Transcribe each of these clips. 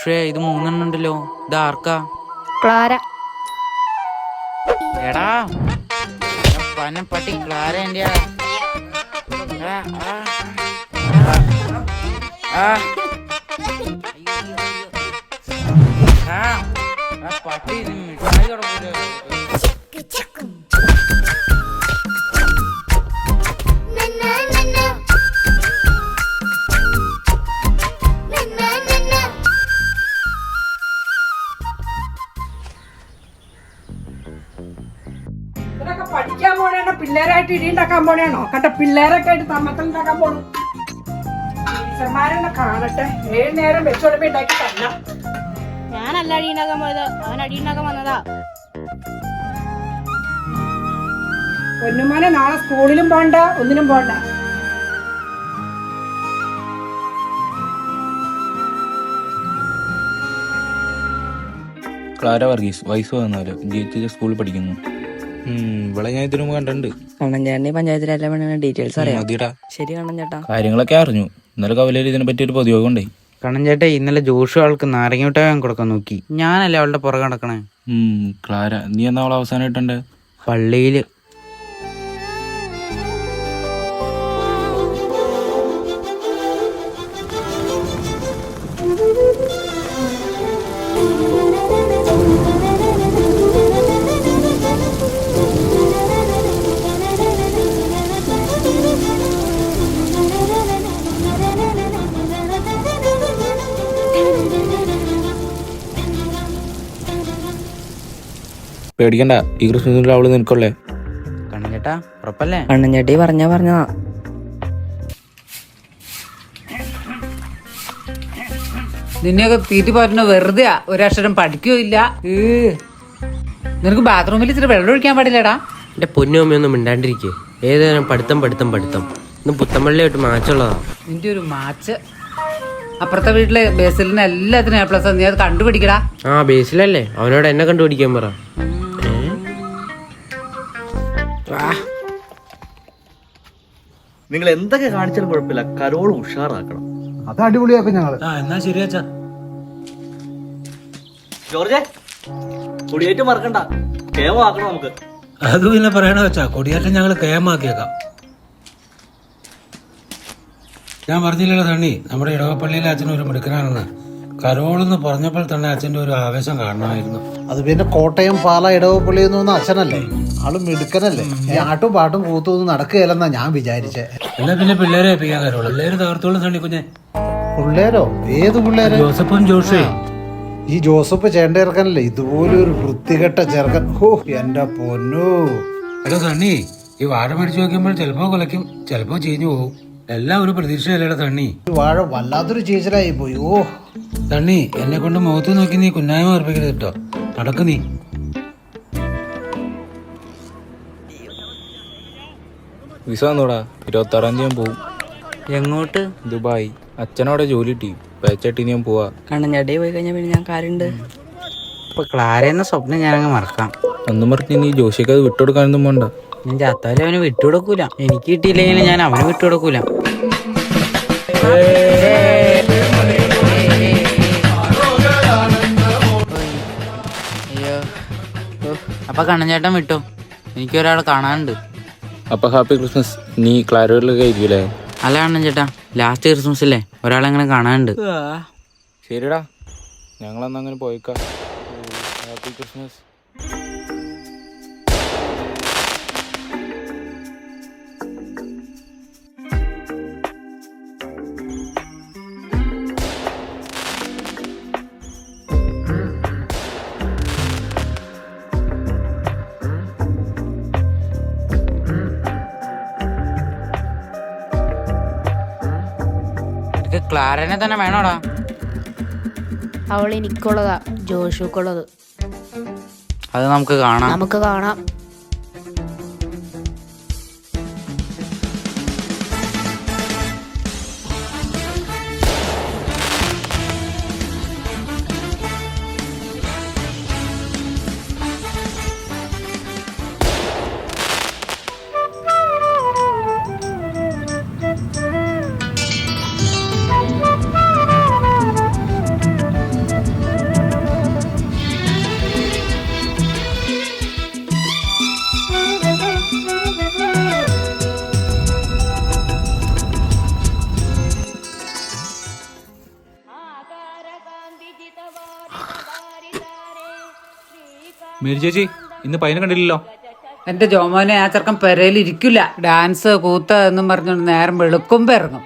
ജോഷേ ഇത് മൂന്നെണ്ണം ഉണ്ടല്ലോ ഇത് ആർക്കാ? ക്ലാര. എടാ പനം പട്ടി ആ ആ പട്ടി പോണേണോ കണ്ട പിള്ളേരൊക്കെ ആയിട്ട് തമ്മത്തൽ ഉണ്ടാക്കാൻ പോണു. ടീച്ചർമാരെന്നെ കാണട്ടെ. ഏഴ് നേരം വെച്ചോടുമ്പോ ഉണ്ടാക്കി തരണം ഞാനല്ല അടിയുണ്ടാക്കാൻ പോയത്. അവൻ അടിയുണ്ടാക്കാൻ വന്നതാ. പൊന്നുമോനെ നാളെ സ്കൂളിലും പോണ്ട ഒന്നിനും പോണ്ട. ക്ലാര വർഗീസ് വയസ്സ് പതിനാല് ജി സ്കൂളിൽ പഠിക്കുന്നു. ഉം, ഇവളെ ഞാൻ ഇതിനു കണ്ടിട്ടുണ്ട്. കണ്ണൻചേട്ടന്റെ പഞ്ചായത്തിലെ എല്ലാ ഡീറ്റെയിൽസ് അറിയാം. ശരി കണ്ണൻ ചേട്ടാ കാര്യങ്ങളൊക്കെ അറിഞ്ഞു. ഇന്നലെ കവലയിൽ ഇതിനെ പറ്റി ഒരു പൊതുയോഗം ഉണ്ടായി കണ്ണൻ ചേട്ടാ ഇന്നലെ ജോഷു ആൾക്ക് നാരങ്ങ മിഠായി കൊടുക്കാൻ നോക്കി. ഞാനല്ലേ അവളുടെ പുറകെ നടക്കണേ? ക്ലാര നീ എന്നാ അവളെ അവസാനമായിട്ടുണ്ട് പള്ളിയിൽ പേടിക്കണ്ട. ഈ ക്രിസ്മസിൽ അവൾ നിനക്കുള്ളേ കണ്ണൻ പറഞ്ഞ ഉറപ്പല്ലേ? കണ്ണൻ ചേട്ടി പറഞ്ഞാ പറഞ്ഞതാ. നിന്നെയൊക്കെ തീറ്റി പറഞ്ഞ വെറുതെ ഒരക്ഷരം പഠിക്കുകയില്ല ഏ. നിനക്ക് ബാത്റൂമിൽ ഇച്ചിരി വെള്ളം ഒഴിക്കാൻ പാടില്ലടാ. എന്റെ പൊന്നുമ്മയൊന്നും മിണ്ടാണ്ടിരിക്കേ. ഏതായാലും പഠിത്തം പഠിത്തം പഠിത്തം. ഇന്ന് പുത്തമ്പള്ളിയായിട്ട് മാച്ചുള്ളതാ. നിന്റെ ഒരു മാച്ച്. അപ്പുറത്തെ വീട്ടിലെ ബേസിലിന് എല്ലാത്തിനും എ പ്ലസ് നീ അത് കണ്ടുപിടിക്കടാ. ആ ബേസിലല്ലേ? അവനോട് എന്നെ കണ്ടുപിടിക്കാൻ പറ. നിങ്ങൾ എന്തൊക്കെ കാണിച്ചാലും കുഴപ്പമില്ല. കരോൾ ഉഷാറാക്കണം. അത് അടിപൊളിയാക്കും ഞങ്ങൾ. എന്നാ ശരി ശരിയാച്ചാ ജോർജെ കുടിയേറ്റ് മറക്കണ്ട. കേമാക്കണം നമുക്ക്. അത് പിന്നെ പറയണ വെച്ചാ കൊടിയേറ്റം ഞങ്ങൾ കേമാക്കിയേക്കാം. ഞാൻ പറഞ്ഞില്ലല്ലോ തണ്ണി. നമ്മുടെ ഇടവപ്പള്ളിയിലെ അച്ഛൻ ഒരു മിടുക്കനാണെന്ന്. കരോളെന്ന് പറഞ്ഞപ്പോൾ തന്നെ അച്ഛന്റെ ഒരു ആവേശം കാണണമായിരുന്നു അത് പിന്നെ കോട്ടയം പാല ഇടവപ്പള്ളി എന്ന് അച്ഛനല്ലേ? ആൾ മിടുക്കനല്ലേ? ഈ ആട്ടും പാട്ടും കൂത്തും ഒന്നും നടക്കുകയല്ലെന്നാ ഞാൻ വിചാരിച്ചേ. എന്നാ പിന്നെ പിള്ളേരെ ഏൽപ്പിക്കാൻ കരോൾ പിള്ളേര് തകർത്തോളും സണ്ണി കുഞ്ഞെ. പിള്ളേരോ? ഏത് പിള്ളേര്? ജോസഫും ജോഷേ. ഈ ജോസഫ് ചേണ്ട ഇതുപോലെ ഒരു വൃത്തികെട്ട ചേർക്കൻ ഹോ എന്റെ പൊന്നു. ഹലോ സണ്ണി ഈ വാഴ മേടിച്ചു നോക്കുമ്പോൾ ചിലപ്പോ കുലയ്ക്കും ചിലപ്പോ ചീഞ്ഞു പോകും എല്ലാം ഒരു പ്രതീക്ഷയല്ലേടാ തണ്ണി. വാഴ വല്ലാത്തൊരു ചീച്ചലായി പോയി. ഓ. തണ്ണി എന്നെ കൊണ്ട് മുഖത്ത് നോക്കി നീ കുന്നായ്മ അർപ്പിക്കരുത് കേട്ടോ നടക്കു നീ. വിസ വന്നോടാ. ഇരുപത്തി ആറാം തീയതി ഞാൻ പോവും. എങ്ങോട്ട്? ദുബായ്. അച്ഛനോടെ ജോലി കിട്ടി. പേച്ചട്ടി ഞാൻ പോവാ. ഞടി പോയി കഴിഞ്ഞാൽ പിന്നെ ഞാൻ കാര്യണ്ട് ഇപ്പൊ ക്ലാര എന്ന സ്വപ്നം ഞാനങ്ങ് മറക്കാം. ഒന്നും മറക്കി നീ ജോഷിക്ക് അത് വിട്ടുകൊടുക്കാനൊന്നും പോണ്ട. ഞാൻ അത്താലും അവന് വിട്ടുകൊടുക്കൂല. എനിക്ക് കിട്ടിയില്ലെങ്കിലും ഞാൻ അവന് വിട്ടുകൊടുക്കൂല. അയ്യോ. അപ്പൊ കണ്ണഞ്ചേട്ടൻ വിട്ടു. എനിക്ക് ഒരാളെ കാണാനുണ്ട്. അപ്പൊ ഹാപ്പി ക്രിസ്മസ്. നീ ക്ലാരോയിലൊക്കെ ആയിരിക്കൂലേ? അല്ല കണ്ണഞ്ചേട്ടാ ലാസ്റ്റ് ക്രിസ്മസ് അല്ലേ ഒരാളെങ്ങനെ കാണാനുണ്ട്. ശരിടാ. ഞങ്ങളന്ന് അങ്ങനെ പോയിക്കാം. Happy Christmas. ക്ലാരനെ തന്നെ വേണോടാ. അവൾ എനിക്കുള്ളതാ ജോഷുക്കുള്ളത്. അത് നമുക്ക് കാണാം. നമുക്ക് കാണാം. മേരി ചേച്ചി ഇന്ന് പയ്യനെ കണ്ടില്ലല്ലോ? എന്റെ ജോമോനെ ആ ചെറുക്കൻ പെരയിൽ ഇരിക്കില്ല ഡാൻസ് കൂത്ത എന്നും പറഞ്ഞുകൊണ്ട് നേരം വെളുക്കുമ്പോ ഇറങ്ങും.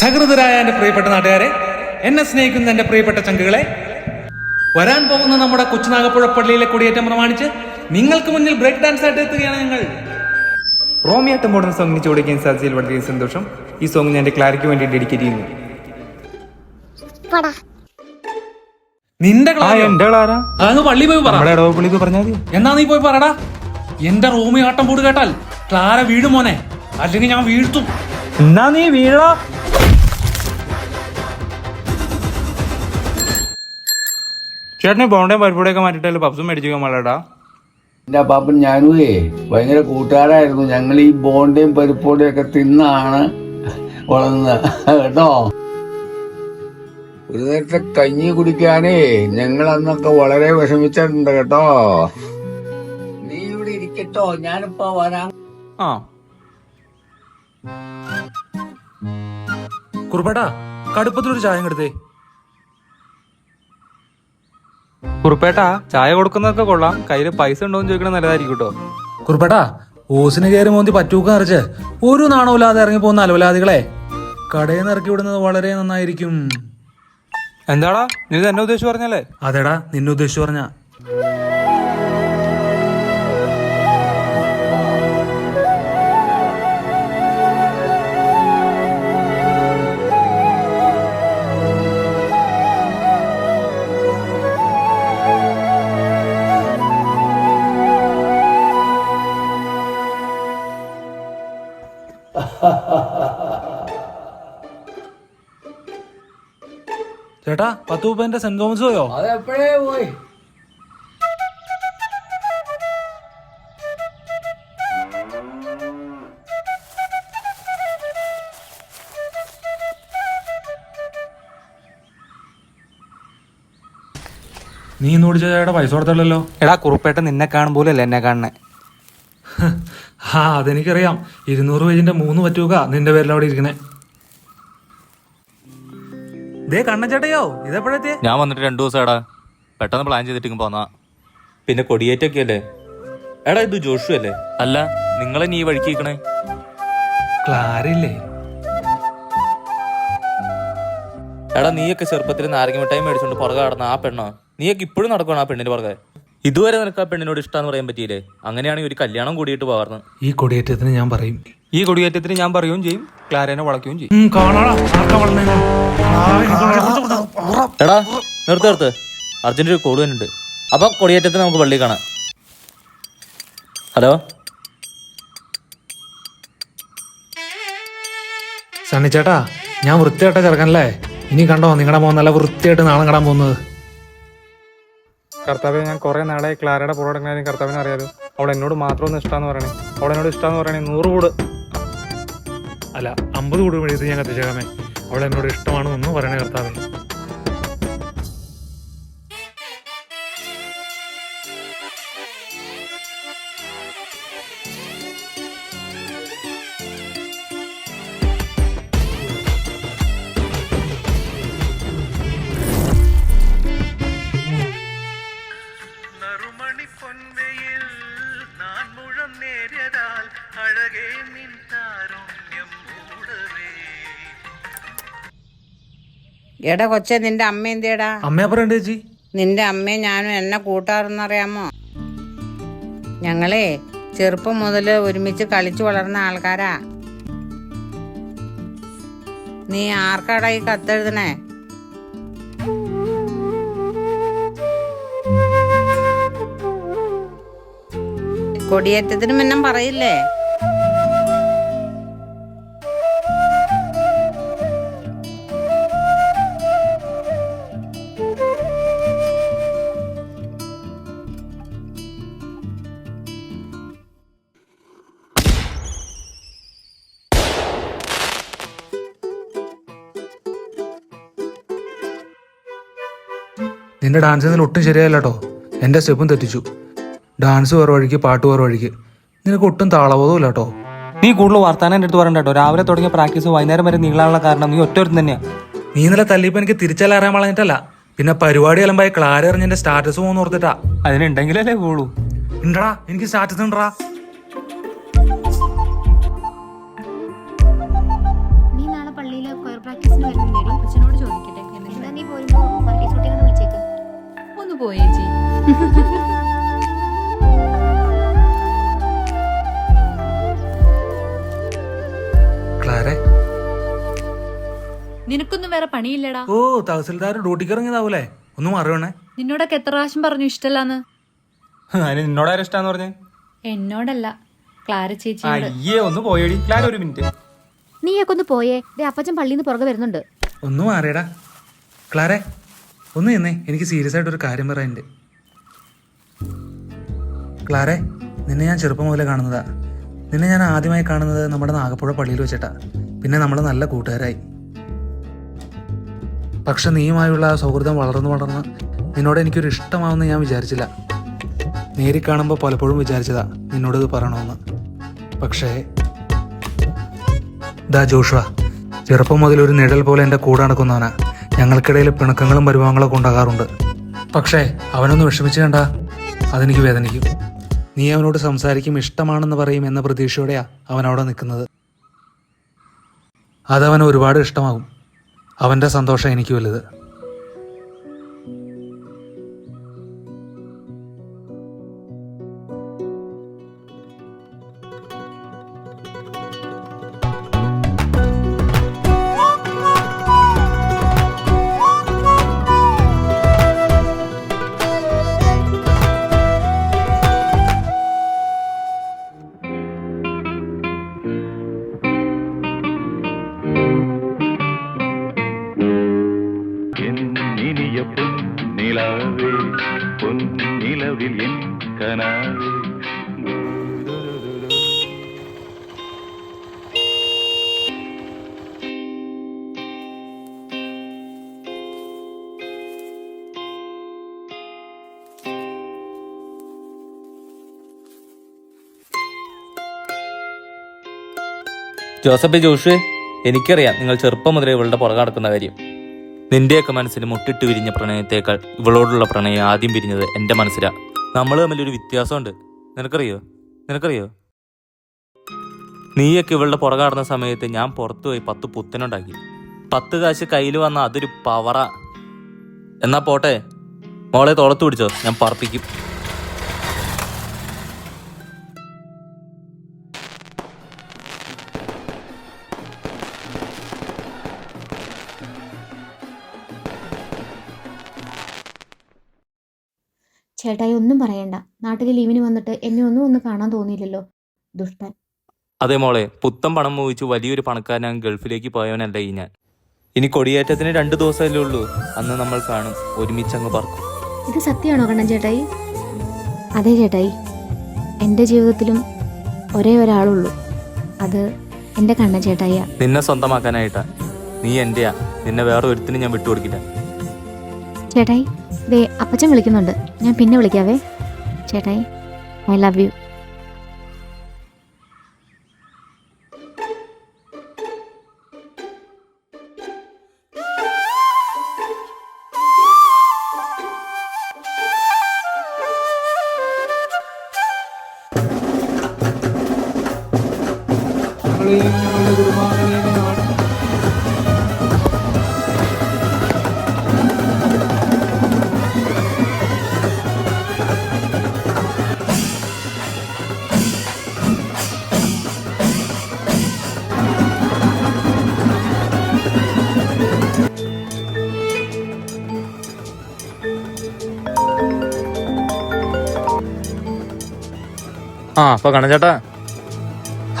സഹൃദരായ എന്റെ പ്രിയപ്പെട്ട നാട്ടുകാരെ എന്നെ സ്നേഹിക്കുന്ന എന്റെ പ്രിയപ്പെട്ട ചങ്കുകളെ വരാൻ പോകുന്ന നമ്മുടെ കൊച്ചുനാഗപ്പുഴ പള്ളിയിലെ കൊടിയേറ്റം പ്രമാണിച്ച് നിങ്ങൾക്ക് മുന്നിൽ ബ്രേക്ക് ഡാൻസ് ആയിട്ട് എത്തുകയാണ് ഞങ്ങൾ. റോമിയാട്ടം പോടുന്ന സോങ്ങിന് ചോദിക്കാൻ സാധിച്ചതിൽ വളരെ സന്തോഷം. ഈ സോങ് ഞാൻ എന്റെ ക്ലാരിക്ക് വേണ്ടി ഡെഡിക്കേറ്റ് ചെയ്യുന്നു. നിന്റെ അതങ്ങ് പള്ളി പോയി പറ. നമ്മുടെ ഇടവപ്പള്ളിക്ക് പറഞ്ഞാൽ എന്നാ നീ പോയി പറടാ. എന്റെ റൂമി ആട്ടം കൂട് കേട്ടാൽ ക്ലാര വീഴും മോനെ. അല്ലെങ്കിൽ ഞാൻ വീഴ്ത്തും. എന്നാ നീ വീഴാ ചേട്ടന് ബോണ്ടയും പരിപ്പൂടെയൊക്കെ മാറ്റിട്ടല്ലോ പബ്സും മേടിച്ചു മള്ളടാ എന്റെ പാപ്പൻ ഞാനുവേ ഭയങ്കര കൂട്ടുകാരായിരുന്നു. ഞങ്ങൾ ഈ ബോണ്ടയും പരിപ്പോടയും ഒക്കെ തിന്നാണ് വളർന്നത് കേട്ടോ? ഒരു നേരത്തെ കഞ്ഞി കുടിക്കാനേ ഞങ്ങൾ അന്നൊക്കെ വളരെ വിഷമിച്ചിട്ടുണ്ട് കേട്ടോ. നീ ഇവിടെ ഇരിക്കട്ടോ ഞാനിപ്പോ വരാം. ആ. കുറുപ്പേട്ടാ കടുപ്പത്തിലൊരു ചായം എടുത്തേ. കുറുപ്പേട്ടാ ചായ കൊടുക്കുന്നതൊക്കെ കൊള്ളാം. കയ്യിൽ പൈസ ഉണ്ടോ എന്ന് ചോദിക്കണത് നല്ലതായിരിക്കും കേട്ടോ കുറുപ്പേട്ടാ ഓസിന് കയറി മോന്തി പറ്റൂക്ക അറിച്ച്. ഒരു നാണമില്ലാതെ ഇറങ്ങി പോകുന്ന അലവലാദികളെ കടയിൽ നിന്ന് ഇറക്കി വിടുന്നത് വളരെ നന്നായിരിക്കും. എന്താടാ നീ ഇത് എന്നെ ഉദ്ദേശിച്ച് പറഞ്ഞല്ലേ? അതെടാ നിന്നെ ഉദ്ദേശിച്ചു പറഞ്ഞ. ചേട്ടാ പത്ത് മുപ്പതിന്റെ സെന്റ് തോമസ് പോയോ? അതെപ്പോഴേ പോയി? നീ ഇന്ന് ചേട്ടാ പൈസ കൊടുത്തല്ലോ എടാ കുറുപ്പേട്ട നിന്നെ കാണുമ്പോലല്ലേ എന്നെ കാണണേ ആ അതെനിക്കറിയാം. ഇരുന്നൂറ് പേജിന്റെ മൂന്ന് പറ്റൂക നിന്റെ പേരിൽ അവിടെ ഇരിക്കണേ ദേ ഇതെപ്പോഴത്തെ ഞാൻ വന്നിട്ട് രണ്ടു ദിവസം എടാ പെട്ടെന്ന് പ്ലാൻ ചെയ്തിട്ട് പോന്നാ. പിന്നെ കൊടിയേറ്റൊക്കെ അല്ലേ എടാ ഇത് ജോഷു അല്ലേ? അല്ല നിങ്ങളെ നീ വഴിക്കേ ക്ലാരില്ലേ? എടാ നീയൊക്കെ ചെറുപ്പത്തിൽ നാരങ്ങ മിഠായി മേടിച്ചോണ്ട് പുറകെ നടന്ന ആ പെണ്ണോ. നീയൊക്കെ ഇപ്പോഴും നടക്കണം ആ പെണ്ണിന്റെ പുറകെ. ഇതുവരെ നിനക്ക് ആ പെണ്ണിനോട് ഇഷ്ടമെന്ന് പറയാൻ പറ്റിയില്ലേ? അങ്ങനെയാണെങ്കിൽ ഒരു കല്യാണം കൂടിയിട്ട് പോകാറുന്നു ഈ കൊടിയേറ്റത്തിന് ഞാൻ പറയും ഈ കൊടിയേറ്റത്തിന് ഞാൻ പറയുകയും ചെയ്യും ക്ലാരേനെ വളയ്ക്കുകയും ചെയ്യും. എടാ നിർത്ത് നിർത്ത്. അർജന്റ് ഒരു കോഡ് വരുന്നുണ്ട് അപ്പൊ കൊടിയേറ്റത്തിന് നമുക്ക് പള്ളി കാണാം. ഹലോ? സണ്ണിച്ചേട്ടാ ഞാൻ വൃത്തിയായിട്ട ചെറുക്കനല്ലേ ഇനി കണ്ടോ നിങ്ങളുടെ മോൻ നല്ല വൃത്തിയായിട്ട് നാളെ കടാൻ പോകുന്നത്. കർത്താവ് ഞാൻ കുറെ നാളെ ക്ലാരയുടെ പുറകെ കർത്താവിനെ അറിയാലോ. അവൾ എന്നോട് മാത്രമൊന്നും ഇഷ്ടമെന്ന് പറയണേ. അവൾ എന്നോട് ഇഷ്ടമെന്ന് പറയണേ. നൂറ് കൂട്. അല്ല അമ്പത് കൂട് എഴുതി ഞാൻ കത്തിച്ചേക്കാമേ. അവൾ എന്നോട് ഇഷ്ടമാണെന്നൊന്നും പറയണേ കർത്താവേ. എടാ കൊച്ചെ നിന്റെ അമ്മ എന്തേടാ അമ്മ പറയണ്ട ചേച്ചി? നിന്റെ അമ്മയും ഞാനും എന്നെ കൂട്ടാറെന്നറിയാമോ ഞങ്ങളെ ചെറുപ്പം മുതൽ ഒരുമിച്ച് കളിച്ചു വളർന്ന ആൾക്കാരാ. നീ ആർക്കാടാ ഈ കത്തെഴുതണേ? കൊടിയേറ്റത്തിന് മുന്നം പറയില്ലേ? നിന്റെ ഡാൻസ് ഇതിൽ ഒട്ടും ശരിയായില്ല കേട്ടോ എന്റെ സ്റ്റെപ്പും തെറ്റിച്ചു. ഡാൻസ് വേറെ വഴിക്ക് പാട്ട് വേറെ വഴിക്ക്. നിനക്ക് ഒട്ടും താളബോധവും ഇല്ല കേട്ടോ നീ കൂടുതൽ വർത്താനം എന്റെ അടുത്ത് പറയണ്ട കേട്ടോ രാവിലെ തുടങ്ങിയ പ്രാക്ടീസ് വൈകുന്നേരം വരെ നീളാനുള്ള കാരണം നീ ഒറ്റ തന്നെയാ. നീ ഇന്നലെ തല്ലിയപ്പോൾ എനിക്ക് തിരിച്ചല്ല അറിയാൻ വളഞ്ഞിട്ടല്ല പിന്നെ പരിപാടി അലമ്പായി ക്ലാര എറിഞ്ഞ എന്റെ സ്റ്റാറ്റസ് പോകുന്ന ഓർത്തിട്ടാ. അതിനുണ്ടെങ്കിലല്ലേ പോളൂ ഉണ്ടടാ എനിക്ക് സ്റ്റാറ്റസ് ഉണ്ടടാ. നീ നാളെ പള്ളിയിലെ കൊയർ പ്രാക്ടീസിന് വരുന്നില്ലേടി? അച്ഛനോട് ചോദിക്കട്ടെ. എന്നിട്ട് നീ പോരുമ്പോ പോയേച്ചി ക്ലാരെ? നിനക്കൊന്നും വേറെ പണിയില്ലടാ. ഓ തഹസിൽദാർ ഡ്യൂട്ടിക്ക് ഇറങ്ങിയതാവൂലേ ഒന്നും അറിയണേ നിന്നോടൊക്കെ എത്ര പ്രാവശ്യം പറഞ്ഞു ഇഷ്ടല്ലാന്ന്? നിന്നോടാരും ഇഷ്ടാന്ന് പറഞ്ഞേ? എന്നോടല്ല ക്ലാര ചേച്ചി അയ്യേ ഒന്ന് പോയടി. ക്ലാര ഒരു മിനിറ്റ്. നീയൊക്കെ ഒന്ന് പോയേ. ദേ അപ്പച്ചൻ പള്ളിന്ന് നിന്ന് പുറകെ വരുന്നുണ്ട്. ഒന്നും അറിയടാ ക്ലാരെ? ഒന്ന് എന്നേ എനിക്ക് സീരിയസ് ആയിട്ട് ഒരു കാര്യം പറയാനുണ്ട്. ക്ലാരെ നിന്നെ ഞാൻ ചെറുപ്പം മുതലേ കാണുന്നതാ. നിന്നെ ഞാൻ ആദ്യമായി കാണുന്നത് നമ്മുടെ നാഗപ്പുഴ പള്ളിയിൽ വെച്ചിട്ടാ. പിന്നെ നമ്മൾ നല്ല കൂട്ടുകാരായി. പക്ഷെ നീയുമായുള്ള സൗഹൃദം വളർന്നു വളർന്ന് നിന്നോട് എനിക്കൊരു ഇഷ്ടമാവെന്ന് ഞാൻ വിചാരിച്ചില്ല. നേരി കാണുമ്പോൾ പലപ്പോഴും വിചാരിച്ചതാ നിന്നോട് ഇത് പറയണമെന്ന് പക്ഷേ ദാ ജോഷുവ ചെറുപ്പം മുതൽ ഒരു നിഴൽ പോലെ എന്റെ കൂടെ നടക്കുന്നവനാ. ഞങ്ങൾക്കിടയിൽ പിണക്കങ്ങളും പരിഭവങ്ങളൊക്കെ ഉണ്ടാകാറുണ്ട്. പക്ഷേ അവനൊന്ന് വിഷമിച്ചു കണ്ട അതെനിക്ക് വേദനിക്കും. നീ അവനോട് സംസാരിക്കും ഇഷ്ടമാണെന്ന് പറയും എന്ന പ്രതീക്ഷയോടെയാ അവൻ അവിടെ നിൽക്കുന്നത്. അതവന് ഒരുപാട് ഇഷ്ടമാകും. അവന്റെ സന്തോഷം എനിക്ക് വലുത്. ജോസഫ് ജോഷ് എനിക്കറിയാം നിങ്ങൾ ചെറുപ്പം മുതലേ ഇവളുടെ പുറകെ നടക്കുന്ന കാര്യം. നിന്റെയൊക്കെ മനസ്സിന് മുട്ടിട്ട് വിരിഞ്ഞ പ്രണയത്തേക്കാൾ ഇവളോടുള്ള പ്രണയം ആദ്യം പിരിഞ്ഞത് എന്റെ മനസ്സിലാ. നമ്മൾ തമ്മിലൊരു വ്യത്യാസമുണ്ട്. നിനക്കറിയോ? നിനക്കറിയോ? നീയൊക്കെ ഇവളുടെ പുറകെ നടന്ന സമയത്ത് ഞാൻ പുറത്തു പോയി പത്ത് പുത്തനുണ്ടാക്കി. പത്ത് കാശ് കയ്യിൽ വന്ന അതൊരു പവറ. എന്നാ പോട്ടെ? മോളെ തോളത്ത് പിടിച്ചോ ഞാൻ പറപ്പിക്കും. ചേട്ടായി ഒന്നും പറയണ്ട. നാട്ടിൽ ലീവിന് വന്നിട്ട് എന്നെ ഒന്നും ഒന്ന് കാണാൻ തോന്നിയില്ലല്ലോ. ദുഷ്ടൻ. അതെ മോളെ പുത്തൻ പണം മോഹിച്ചു വലിയൊരു പണക്കാരൻ ഗൾഫിലേക്ക് പോയവനല്ല ഈ ഞാൻ. ഇനി കൊടിയേറ്റത്തിന് രണ്ടു ദിവസമല്ലേ ഉള്ളൂ. അന്ന് നമ്മൾ കാണും. ഒരുമിച്ച് അങ്ങ് പറക്കും ഇത് സത്യമാണോ കണ്ണൻ ചേട്ടായി? അതെ ചേട്ടായി. എന്റെ ജീവിതത്തിലും ഒരേ ഒരാളുള്ളൂ. അത് എന്റെ കണ്ണൻ ചേട്ടായിയാ. നിന്നെ സ്വന്തമാക്കാനായിട്ടാ. നീ എന്റെയാ. നിന്നെ വേറെ ഒരുത്തിനും ഞാൻ വിട്ടുകൊടുക്കില്ല. ചേട്ടായി ദേ അപ്പച്ചൻ വിളിക്കുന്നുണ്ട്. ഞാൻ പിന്നെ വിളിക്കാവേ. ചേട്ടായി ഐ ലവ് യു. ഞങ്ങളുടെ കുടുംബാംഗങ്ങളെയും അപ്പൊ കണ്ണൻ ചേട്ടാ.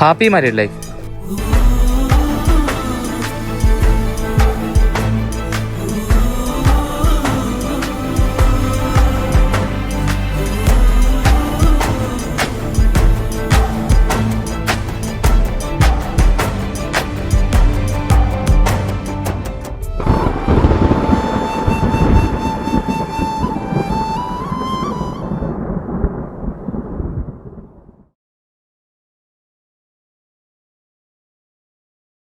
Happy married life